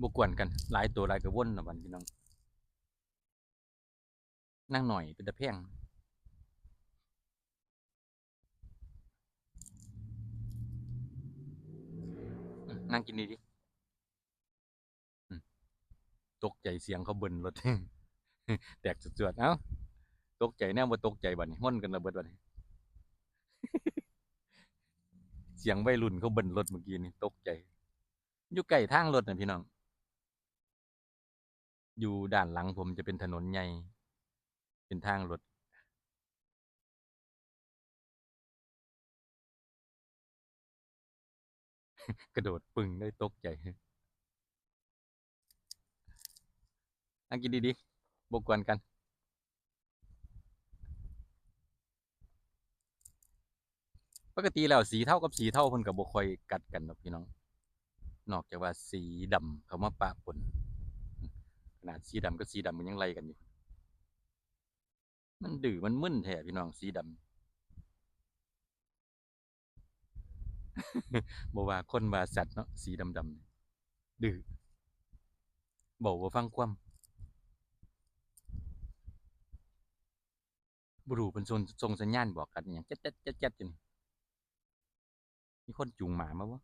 บกวนกันหลายตัวหลายกระวนนะบันพี่น้องนั่งหน่อยเป็นตะเพียงนั่งกินดีดิตกใจเสียงเขาเบิ่นรถแตกสุดๆเอ้าตกใจแน่บ่าตกใจบัดนี้ม่นกันระเบิดบัดนี้เสียงวัยรุ่นเขาเบิ่นรถเมื่อกี้นี่ตกใจ อยู่ใกล้ทางรถนะพี่น้อง อยู่ด้านหลังผมจะเป็นถนนใหญ่ เป็นทางรถกระโดดปึ้งได้ตกใจนั่งกินดีๆบกวนกันปกติแล้วสีเท่ากับสีเท่าเพิ่นก็บ่ค่อยกัดกันดอกพี่น้อง นอกจากว่าสีดำเขามาปะปน นาดสีดำกับสีดำมันยังไล่กันอยู่ มันดื้อมันมึนแท้พี่น้องสีดำบ่ว่าคนว่าสัตว์เนาะสีดำๆนี่ดื้อบอกว่าฟังความบ่รู้เพิ่นส่งส่งสัญญาณบอกกันอหยังแจ๊ดๆๆๆอยู่นี่มีคนจูงหมามาบ่